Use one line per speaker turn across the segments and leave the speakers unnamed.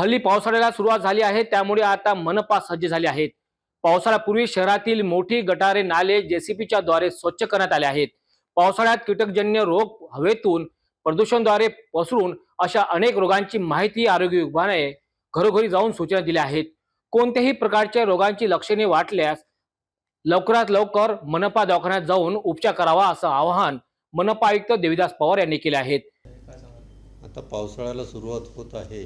हल्ली पावसाळ्याला सुरुवात झाली आहे त्यामुळे आता मनपा सज्ज झाले आहेत पावसाळ्यापूर्वी शहरातील मोठी गटारे नाले जेसीबीच्या द्वारे स्वच्छ करण्यात आले आहेत. पावसाळ्यात कीटकजन्य रोग हवेतून प्रदूषणद्वारे पसरून अशा अनेक रोगांची माहिती आरोग्य विभागाने घरोघरी जाऊन सूचना दिल्या आहेत. कोणत्याही प्रकारच्या रोगांची लक्षणे वाटल्यास लवकरात लवकर मनपा दवाखान्यात जाऊन उपचार करावा असं आवाहन मनपा आयुक्त देविदास पवार यांनी केले आहेत
आता पावसाळ्याला सुरुवात होत आहे.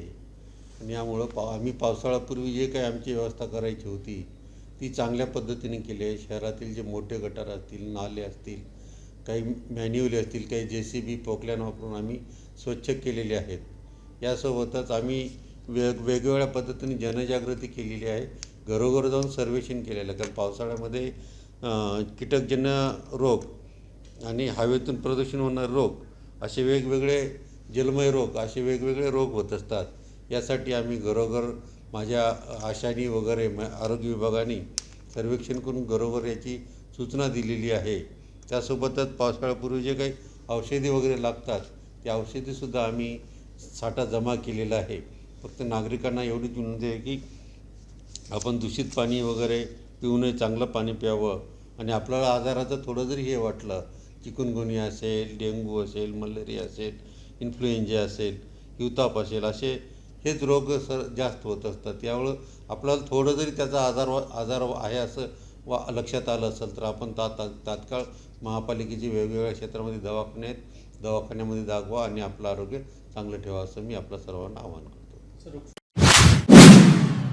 आणि यामुळं पा आम्ही पावसाळ्यापूर्वी जे काही आमची व्यवस्था करायची होती ती चांगल्या पद्धतीने केली. आहे शहरातील जे मोठे गटार असतील नाले असतील काही मॅन्युअली असतील काही जे सी बी पोकल्यान वापरून आम्ही स्वच्छ केलेले आहेत. यासोबतच आम्ही वेग वेगवेगळ्या पद्धतीने जनजागृती केलेली आहे. घरोघर जाऊन सर्वेक्षण केलेलं आहे. कारण पावसाळ्यामध्ये कीटकजन्य रोग आणि हवेतून प्रदूषण होणारे रोग असे वेगवेगळे जलमय रोग असे वेगवेगळे रोग होत असतात. यासाठी आम्ही घरोघर माझ्या आशानी वगैरे म आरोग्य विभागाने सर्वेक्षण करून घरोघर याची सूचना दिलेली आहे. त्यासोबतच पावसाळ्यापूर्वी जे काही औषधी वगैरे लागतात ते औषधीसुद्धा आम्ही साठा जमा केलेला आहे. फक्त नागरिकांना एवढीच विनंती आहे की आपण दूषित पाणी वगैरे पिऊ नये चांगलं पाणी प्यावं. आणि आपल्याला आजाराचं थोडं जरी हे वाटलं चिकनगुनिया असेल डेंग्यू असेल मलेरिया असेल इन्फ्लुएंजा असेल हिवताप असेल असे हेच रोग सर जास्त होत असतात. त्यामुळं आपल्याला थोडं जरी त्याचा आजार आजार आहे असं वा लक्षात आलं असेल तर आपण ता ता तात्काळ महापालिकेची वेगवेगळ्या क्षेत्रामध्ये दवाखाने आहेत दवाखान्यामध्ये दाखवा आणि आपलं आरोग्य चांगलं ठेवा असं मी आपल्या सर्वांना आवाहन करतो.